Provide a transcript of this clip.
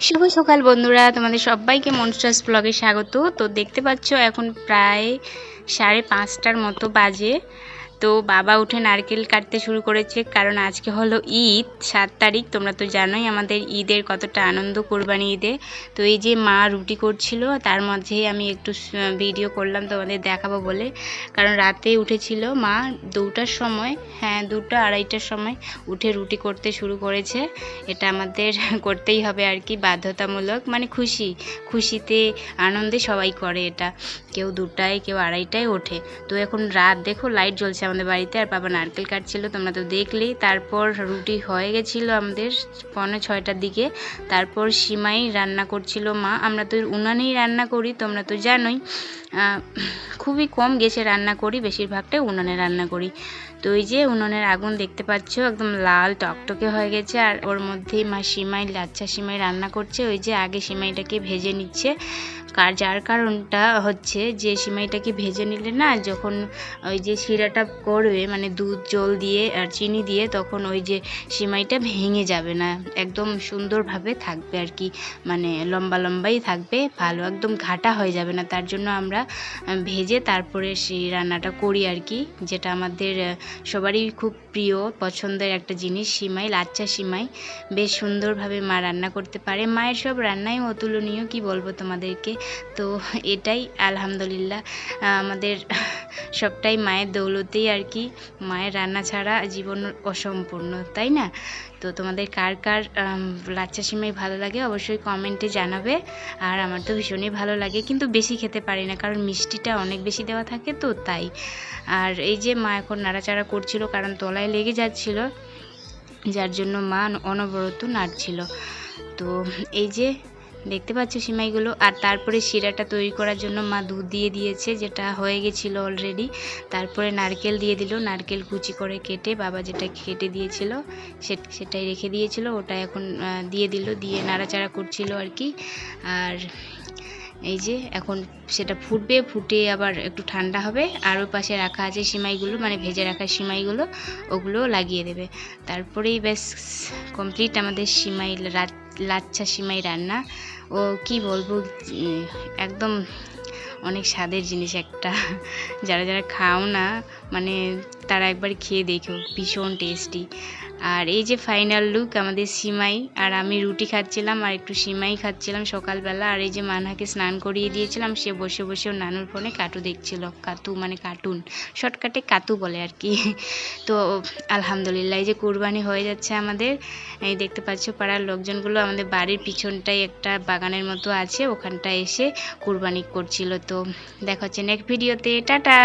শুভ সকাল বন্ধুরা, তোমাদের সবাইকে মনস্টার্স ব্লগে স্বাগত। তো দেখতে পাচ্ছ, এখন প্রায় সাড়ে পাঁচটার মতো বাজে। তো বাবা উঠে নারকেল কাটতে শুরু করেছে, কারণ আজকে হলো ঈদ, সাত তারিখ, তোমরা তো জানোই আমাদের ঈদের কতটা আনন্দ কোরবানি ঈদে। তো এই যে মা রুটি করছিল, তার মধ্যেই আমি একটু ভিডিও করলাম তোমাদের দেখাবো বলে। কারণ রাতে উঠেছিল মা দুটার সময় হ্যাঁ দুটো আড়াইটার সময় উঠে রুটি করতে শুরু করেছে। এটা আমাদের করতেই হবে আর কি, বাধ্যতামূলক মানে খুশি, খুশিতে, আনন্দে সবাই করে এটা। কেউ দুটায়, কেউ আড়াইটায় ওঠে। তো এখন রাত, দেখো, লাইট জ্বলছে আমাদের বাড়িতে আর বাবা নারকেল কাটছিল, তোমরা তো দেখলেই। তারপর রুটি হয়ে গেছিল আমাদের পৌনে ছয়টার দিকে। তারপর সিমাই রান্না করছিল মা। আমরা তো উনানেই রান্না করি, তোমরা তো জানোই। খুবই কম গ্যাসে রান্না করি বেশিরভাগটাই উনানে রান্না করি। তো ওই যে উনুনের আগুন দেখতে পাচ্ছ, একদম লাল টকটকে হয়ে গেছে। আর ওর মধ্যেই মা সিমাই, লাচ্ছা সিমাই রান্না করছে। ওই যে আগে সিমাইটাকে ভেজে নিচ্ছে। কার, যার কারণটা হচ্ছে যে সিমাইটাকে ভেজে নিলে না, যখন ওই যে শিরাটা করবে মানে দুধ, জল দিয়ে আর চিনি দিয়ে, তখন ওই যে সিমাইটা ভেঙে যাবে না। একদম সুন্দরভাবে থাকবে আর কি মানে লম্বা লম্বাই থাকবে, ভালো একদম ঘাটা হয়ে যাবে না। তার জন্য আমরা ভেজে তারপরে সেই রান্নাটা করি আর কি, যেটা আমাদের সবারই খুব প্রিয়, পছন্দের একটা জিনিস, সিমাই, লাচ্চা সিমাই। বেশ সুন্দরভাবে মা রান্না করতে পারে। মায়ের সব রান্নাই অতুলনীয়, কি বলব তোমাদেরকে? তো এটাই আলহামদুলিল্লাহ। আমাদের সবটাই মায়ের দৌলতেই আর কি। মায়ের রান্না ছাড়া জীবন অসম্পূর্ণ, তাই না? তো তোমাদের কার কার লাচ্চা সিমাই ভালো লাগে অবশ্যই কমেন্টে জানাবে। আর আমার তো ভীষণই ভালো লাগে, কিন্তু বেশি খেতে পারি না, কারণ মিষ্টিটা অনেক বেশি দেওয়া থাকে তো তাই। আর এই যে মা এখন নাড়াচাড়া করছিল, কারণ তলায় লেগে যাচ্ছিল, যার জন্য মা অনবরত নাড়ছিল। তো এই যে দেখতে পাচ্ছ সিমাইগুলো? আর তারপরে শিরাটা তৈরি করার জন্য মা দুধ দিয়ে দিয়েছে, যেটা হয়ে গেছিল অলরেডি তারপরে নারকেল দিয়ে দিল, নারকেল কুচি করে কেটে বাবা যেটা কেটে দিয়েছিল সেটাই রেখে দিয়েছিল, ওটা এখন দিয়ে দিল, দিয়ে নাড়াচাড়া করছিল আর কি। আর এই যে এখন সেটা ফুটবে, ফুটে আবার একটু ঠান্ডা হবে। আর ওই পাশে রাখা আছে সিমাইগুলো মানে ভেজে রাখা সিমাইগুলো ওগুলো লাগিয়ে দেবে। তারপরেই বেশ কমপ্লিট আমাদের সিমাই লাচ্ছা সিমাই রান্না। ও কি বলব একদম অনেক স্বাদের জিনিস একটা। যারা যারা খাও না মানে তারা একবার খেয়ে দেখো, ভীষণ টেস্টি আর এই যে ফাইনাল লুক আমাদের সিমাই, আর আমি রুটি খাচ্ছিলাম আর একটু সিমাই খাচ্ছিলাম সকালবেলা, আর এই যে মানহাকে স্নান করিয়ে দিয়েছিলাম, সে বসে বসে নানুর ফোনে কাটু দেখছিল, কাতু মানে কার্টুন শর্টকাটে কাতু বলে আর কি। তো আলহামদুলিল্লাহ, এই যে কুরবানি হয়ে যাচ্ছে আমাদের, এই দেখতে পাচ্ছ পাড়ার লোকজনগুলো আমাদের বাড়ির পিছনটাই একটা বাগানের মতো আছে, ওখানটায় এসে কুরবানি করছিল। তো দেখা হচ্ছে নেক্সট ভিডিওতে টাটা!